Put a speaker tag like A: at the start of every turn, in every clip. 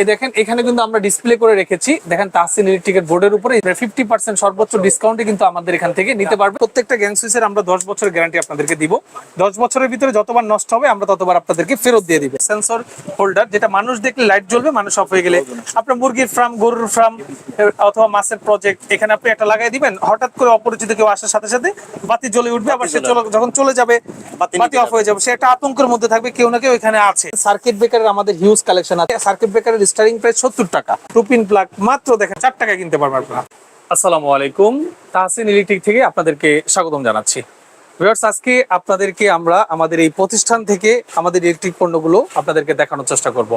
A: এই দেখেন এখানে কিন্তু আমরা ডিসপ্লে করে রেখেছি। দেখেন তাহসিন ইলেকট্রিকের বোর্ডের উপরে ফিফটি পার্সেন্ট সর্বোচ্চ ডিসকাউন্টে কিন্তু আমাদের এখান থেকে নিতে পারবে। প্রত্যেকটা গ্যাং সুইচের আমরা দশ বছরের গ্যারান্টি আপনাদেরকে দিব। দশ বছরের ভিতরে যতবার নষ্ট হবে আমরা ততবার আপনাদেরকে ফেরত দিয়ে দিব। সেন্সর হোল্ডার যেটা মানুষ দেখলে লাইট জ্বলবে মানুষ অফ হয়ে গেলে। আপনার মুরগির ফার্ম গরুর ফার্ম অথবা মাছের প্রজেক্ট এখানে আপনি একটা লাগাই দিবেন। হঠাৎ করে অপরিচিত কেউ আসার সাথে সাথে বাতি জ্বলে উঠবে আবার সে যখন চলে যাবে
B: বাতি
A: বাতি অফ হয়ে যাবে। সে একটা আতঙ্কের মধ্যে থাকবে কেউ না কেউ এখানে আছে। সার্কিট ব্রেকারের আমাদের হিউজ কালেকশন আছে। সার্কিট ব্রেকারের স্টারিং প্রাইস সত্তর টাকা। টুপিন প্লাগ মাত্র দেখেন চার টাকা কিনতে পারবেন আপনারা। আসসালামু আলাইকুম। তাহসিন ইলেকট্রিক থেকে আপনাদেরকে স্বাগতম জানাচ্ছি। আজকে আপনাদেরকে আমরা আমাদের এই প্রতিষ্ঠান থেকে আমাদের ইলেকট্রিক পণ্যগুলো আপনাদেরকে দেখানোর চেষ্টা করব।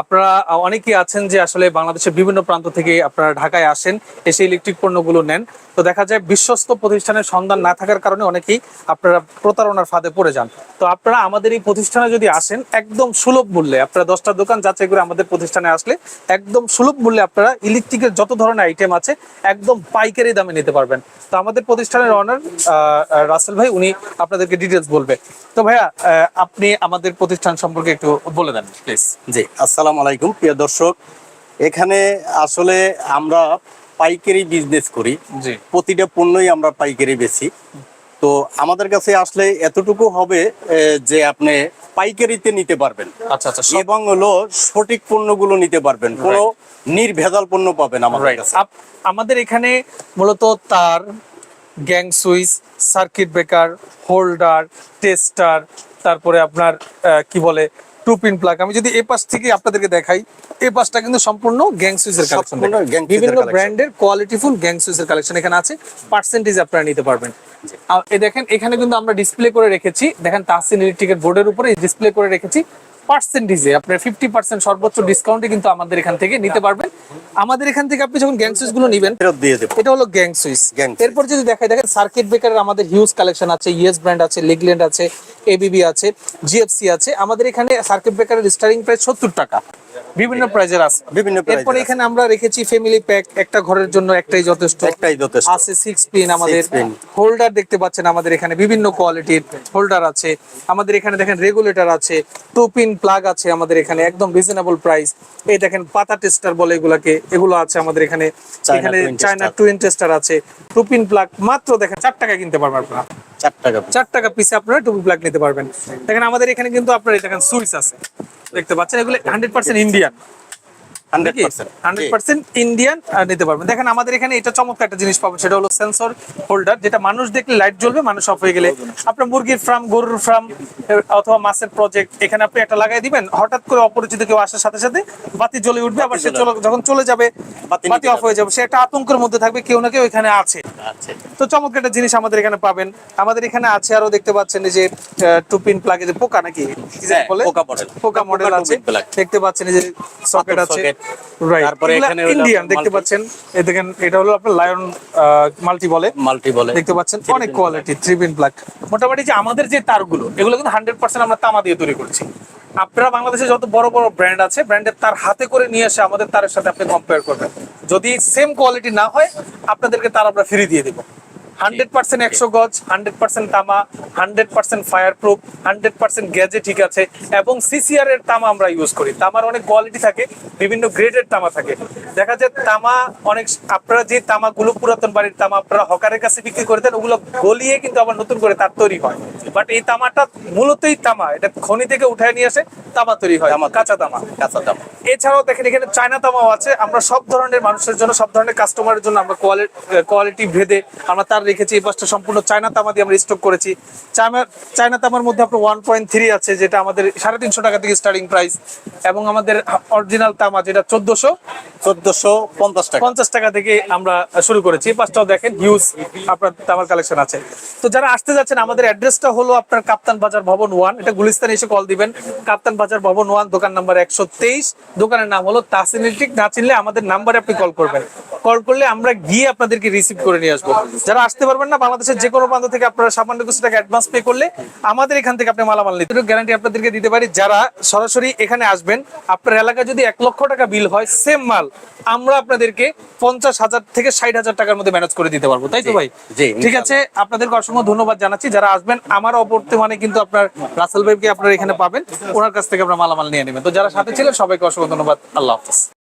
A: আপনারা অনেকেই আছেন যে আসলে বাংলাদেশের বিভিন্ন প্রান্ত থেকে আপনারা ঢাকায় আসেন, এসে ইলেকট্রিক পণ্যগুলো নেন। তো দেখা যায় বিশ্বস্ত প্রতিষ্ঠানের সন্ধান না থাকার কারণে অনেকেই আপনারা প্রতারণার ফাঁদে পড়ে যান। তো আপনারা আমাদের এই প্রতিষ্ঠানে যদি আসেন, একদম সুলভ মূল্যে আপনারা দশটা দোকান যাচাই করে আমাদের প্রতিষ্ঠানে আসলে একদম সুলভ মূল্যে আপনারা ইলেকট্রিকের যত ধরনের আইটেম আছে, একদম পাইকারি দামে নিতে পারবেন। তো আমাদের প্রতিষ্ঠানের অনার রাসেল ভাই, উনি আপনাদেরকে ডিটেলস বলবে। তো ভাইয়া আপনি আমাদের প্রতিষ্ঠান সম্পর্কে একটু বলে দেন প্লিজ
B: জি আসসালামু আলাইকুম প্রিয় দর্শক। এখানে আসলে আমরা পাইকারি বিজনেস করি। প্রতিটা পণ্যই আমরা পাইকারি বেচি। তো আমাদের কাছে আসলে এতটুকু হবে যে আপনি পাইকারিতে নিতে পারবেন।
A: আচ্ছা আচ্ছা
B: এবং হলো সঠিক পণ্যগুলো নিতে পারবেন। কোনো নির্ভেজাল পণ্য পাবেন আমাদের কাছে।
A: আমাদের এখানে মূলত তার gang switch circuit breaker holder tester তারপরে আপনার কি বলে টু পিন প্লাগ আমি যদি এই পাশ থেকে আপনাদেরকে দেখাই এই পাশটা কিন্তু সম্পূর্ণ গ্যাং সুইচের কালেকশন বিভিন্ন। ব্র্যান্ডের কোয়ালিটিফুল গ্যাং সুইচের কালেকশন এখানে আছে। পার্সেন্টেজ আপনারা নিতে পারবেন। আর দেখেন এখানে কিন্তু আমরা ডিসপ্লে করে রেখেছি। দেখেন তাহসিন ইলেকট্রিকের বোর্ডের উপরে ডিসপ্লে করে রেখেছি। পার্সেন্টেজে আপনার ফিফটি পার্সেন্ট সর্বোচ্চ ডিসকাউন্টে কিন্তু আমাদের এখান থেকে নিতে পারবেন। আমাদের এখান থেকে আপনি যখন গ্যাং সুইচগুলো নিবেন এটা হলো গ্যাং সুইচ এরপর যদি দেখাই দেখেন সার্কিট ব্রেকারের আমাদের হিউজ কালেকশন আছে ইয়েস ব্র্যান্ড আছে লেগল্যান্ড আছে এবিবি আছে জিএফসি আছে। আমাদের এখানে সার্কিট ব্রেকারের স্টারিং প্রাইস সত্তর টাকা। বিভিন্ন প্রাইজের আছে।
B: বিভিন্ন
A: এরপরে এখানে আমরা রেখেছি ফ্যামিলি প্যাক একটা ঘরের জন্য একটাই যথেষ্ট।
B: একটাই যথেষ্ট।
A: আছে সিক্স পিন আমাদের। হোল্ডার দেখতে পাচ্ছেন আমাদের এখানে বিভিন্ন কোয়ালিটির হোল্ডার আছে। আমাদের এখানে দেখেন রেগুলেটর আছে টু পিন প্লাগ আছে আমাদের এখানে একদম রিজনেবল প্রাইস এই দেখেন পাতা টেস্টার বলে এগুলাকে এগুলো আছে আমাদের এখানে। এখানে চায়না। টুইন টেস্টার আছে। টু পিন প্লাগ মাত্র দেখেন চার টাকা কিনতে পারবেন আপনারা।
B: চার টাকা।
A: চার টাকা পিসে আপনারা টুপি প্লাগ নিতে পারবেন। দেখেন আমাদের এখানে কিন্তু আপনার দেখেন সুইচ আছে। দেখতে পাচ্ছেন এগুলো হান্ড্রেড পার্সেন্ট ইন্ডিয়ান
B: 100%
A: হান্ড্রেড
B: জি।
A: পার্সেন্ট ইন্ডিয়ান নিতে পারবেন। দেখেন আমাদের এখানে এটা চমৎকার একটা জিনিস পাবেন সেটা হলো সেন্সর হোল্ডার যেটা মানুষ দেখলে লাইট জ্বলবে মানুষ অফ হয়ে গেলে। আপনার মুরগির ফার্ম গরুর ফার্ম অথবা মাছের প্রজেক্ট এখানে আপনি একটা লাগাই দিবেন হঠাৎ করে অপরিচিত কেউ আসার সাথে সাথে বাতি জ্বলে উঠবে আবার সে যখন চলে যাবে
B: বাতি
A: বাতি অফ হয়ে যাবে। সে একটা আতঙ্কের মধ্যে থাকবে কেউ না কেউ এখানে আছে। তো চমৎকার একটা জিনিস আমাদের এখানে পাবেন। আমাদের এখানে আছে আরও দেখতে পাচ্ছেন যে টুপিন প্লাগে যে পোকা নাকি
B: হ্যাঁ, পোকা
A: মডেল আছে। দেখতে পাচ্ছেন যে সকেট আছে।
B: তারপরে এখানে
A: ইন্ডিয়ান দেখতে পাচ্ছেন। এই দেখেন এটা হলো আপনার লায়ন মাল্টি বলে।
B: মাল্টি বলে।
A: দেখতে পাচ্ছেন? অনেক কোয়ালিটি থ্রি পিন প্লাগ মোটামুটি যে আমাদের যে তারগুলো এগুলো কিন্তু হান্ড্রেড পার্সেন্ট আমরা তামা দিয়ে তৈরি করছি। আপনারা বাংলাদেশে যত বড় বড় ব্র্যান্ড আছে ব্র্যান্ডের তার হাতে করে নিয়ে এসে আমাদের তারের সাথে আপনি কম্পেয়ার করবেন। যদি সেম কোয়ালিটি না হয় আপনাদেরকে তার আমরা ফ্রি দিয়ে দেবো। হান্ড্রেড পার্সেন্ট একশো গজ হান্ড্রেড পার্সেন্ট তামা hundred percent fire proof hundred percent গ্যাজে ঠিক আছে এবং সিসিআর এর তামা আমরা ইউজ করি। তামার অনেক কোয়ালিটি থাকে বিভিন্ন গ্রেডের তামা থাকে। দেখা যায় তামা অনেক আপনারা যে তামাগুলো পুরাতন বাড়ির তামা আপনারা হকারের কাছে বিক্রি করে দেন ওগুলো গলিয়ে কিন্তু আবার নতুন করে তার তৈরি হয়। বাট এই তামাটা মূলতই তামা এটা খনি থেকে উঠায় নিয়ে আসে তামা তৈরি হয়
B: তামা।
A: কাঁচা তামা।
B: কাঁচা দাম
A: এছাড়াও দেখেন এখানে চায়না তামাও আছে আমরা সব ধরনের মানুষের জন্য সব ধরনের কাস্টমারের জন্য আমরা কোয়ালিটি ভেদে আমরা তার রেখেছি এই পাশটা সম্পূর্ণ চায়না তামা দিয়ে আমরা স্টক করেছি। চায়না তামার মধ্যে আপনার ওয়ান পয়েন্ট থ্রি আছে যেটা আমাদের সাড়ে তিনশো টাকা থেকে স্টার্টিং প্রাইস এবং আমাদের অরিজিনাল তামা যেটা চোদ্দশো
B: চোদ্দশো পঞ্চাশ টাকা।
A: পঞ্চাশ টাকা থেকে আমরা শুরু করেছি। এই পাশটাও দেখেন হিউজ আপনার তামার কালেকশন আছে। তো যারা আসতে যাচ্ছেন আমাদের অ্যাড্রেসটা হলো আপনার কাপ্তান বাজার ভবন ওয়ান এটা গুলিস্তান এসে কল দিবেন। কাপ্তান বাজার ভবন ওয়ান দোকান নাম্বার একশো তেইশ। দোকানের নাম হলো তাসিন ইলেকট্রিক না চিনলে আমাদের নাম্বারে আপনি কল করবেন। কল করলে আমরা গিয়ে আপনাদেরকে রিসিভ করে নিয়ে আসব। যারা আসতে আসতে পারবেন না। বাংলাদেশের যে কোনো প্রান্ত থেকে আপনারা সামান্য কিছু টাকা অ্যাডভান্স পে করলে আমাদের এখান থেকে আপনি মালামাল নিতে গ্যারান্টি আপনাদেরকে দিতে পারি। যারা সরাসরি এখানে আসবেন আপনার এলাকায় যদি এক লক্ষ টাকা বিল হয় সেম মাল আমরা আপনাদেরকে পঞ্চাশ হাজার থেকে ষাট হাজার টাকার মধ্যে ম্যানেজ করে দিতে পারব। তাই তো ভাই? ঠিক আছে আপনাদেরকে অসংখ্য ধন্যবাদ জানাচ্ছি। যারা আসবেন আমার অবর্তমানে কিন্তু আপনার রাসেল ভাইকে আপনারা এখানে পাবেন। ওনার কাছ থেকে আপনার মালামাল নিয়ে নেবেন। তো যারা সাথে ছিলেন সবাইকে অসংখ্য ধন্যবাদ। আল্লাহ হাফিজ।